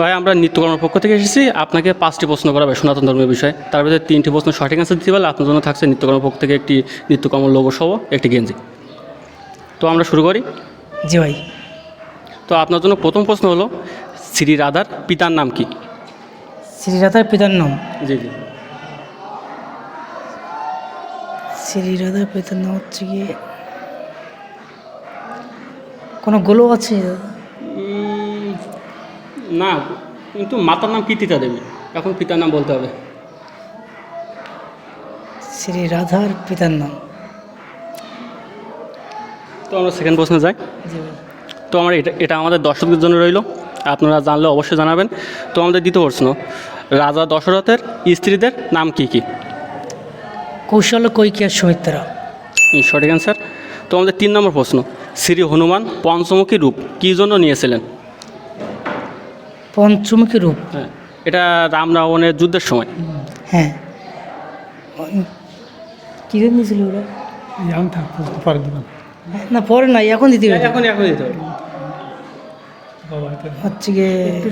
ভাই আমরা নিত্যকর্মের পক্ষ থেকে এসেছি। আপনাকে পাঁচটি প্রশ্ন করা হবে সনাতন ধর্মের বিষয়ে। তার ভিতরে তিনটি প্রশ্ন সঠিক অ্যান্সার দিতে পারলে আপনার জন্য থাকছে নিত্যকর্মের পক্ষ থেকে একটি নিত্যকর্ম লোগো সহ একটি গেঞ্জি। তো আমরা শুরু করি। জি ভাই। তো আপনার জন্য প্রথম প্রশ্ন হলো শ্রী রাধার পিতার নাম কি? শ্রী রাধার পিতার নাম? জি জি। শ্রী রাধার পিতার নাম হচ্ছে গিয়ে কোনো গোলো আছে? না কিন্তু মাতার নাম কীর্তিতা দেবী। এখন পিতার নাম বলতে হবে। শ্রী রাধার পিতার নাম। তো আমরা সেকেন্ড প্রশ্নে যাই। তো আমরা এটা এটা আমাদের দর্শকদের জন্য রইল। আপনারা জানলে অবশ্যই জানাবেন। তো আমাদের দ্বিতীয় প্রশ্ন রাজা দশরথের স্ত্রীদের নাম কি কি? কৌশল কৈকিয়া সুমিত্রা। সঠিক অ্যান্সার তো আমাদের তিন নম্বর প্রশ্ন শ্রী হনুমান পঞ্চমুখী রূপ কী জন্য নিয়েছিলেন? পঞ্চমুখী রূপ। হ্যাঁ এটা রাম রাবণের যুদ্ধের সময়। হ্যাঁ। কী ছিল ওরা? থাকতো পরে দিবেন না। পরে না এখন দিতে হবে। এখন এখন দিতে হবে। হচ্ছে গিয়ে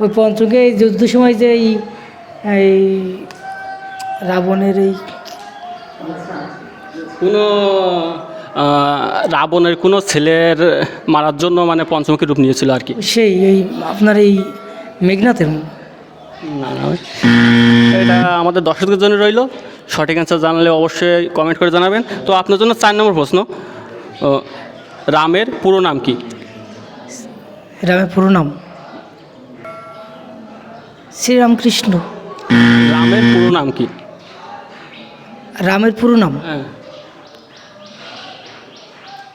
ওই পঞ্চমুখী এই যুদ্ধ সময় যে এই এই রাবণের এই কোনো রাবণের কোনো ছেলের মারার জন্য মানে পঞ্চমুখী রূপ নিয়েছিল আর কি। সেই এই আপনার এই মেঘনাথের না না এটা আমাদের দর্শকদের জন্য রইল। সঠিক অ্যান্সার জানালে অবশ্যই কমেন্ট করে জানাবেন। তো আপনার জন্য চার নম্বর প্রশ্ন। রামের পুরো নাম কি? রামের পুরো নাম? শ্রীরামকৃষ্ণ। রামের পুরো নাম কি? রামের পুরো নাম? হ্যাঁ।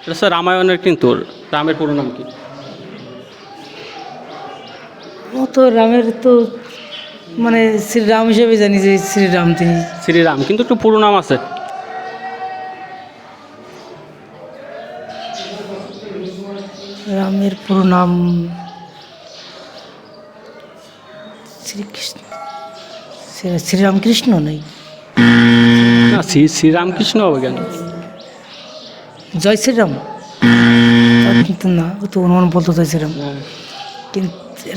এটা স্যার রামায়ণের কিন্তু রামের পুরো নাম কি? ও তো রামের তো মানে শ্রীরাম হিসেবে জানি যে শ্রীরাম তিনি। শ্রীরাম কিন্তু একটু পুরো নাম আছে। রামের পুরো নাম শ্রীকৃষ্ণ শ্রী- শ্রীরামকৃষ্ণ নেই না শ্রী শ্রীরামকৃষ্ণ হবে কেন? জয় শ্রীরাম কিন্তু না ও তো অনুমান বলতো জয় শ্রীরাম। কিন্তু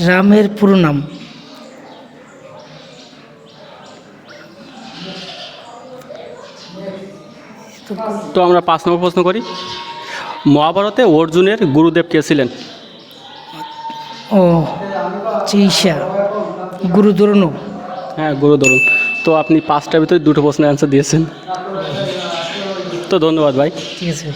রামের পুরো নাম। তো আমরা পাঁচ নম্বর প্রশ্ন করি। মহাভারতে অর্জুনের গুরুদেব কে ছিলেন? ও চিসা গুরু দ্রোণ হ্যাঁ গুরু ধরুন তো আপনি পাঁচটার ভিতরে দুটো প্রশ্নের অ্যান্সার দিয়েছেন। তো ধন্যবাদ ভাই। ঠিক আছে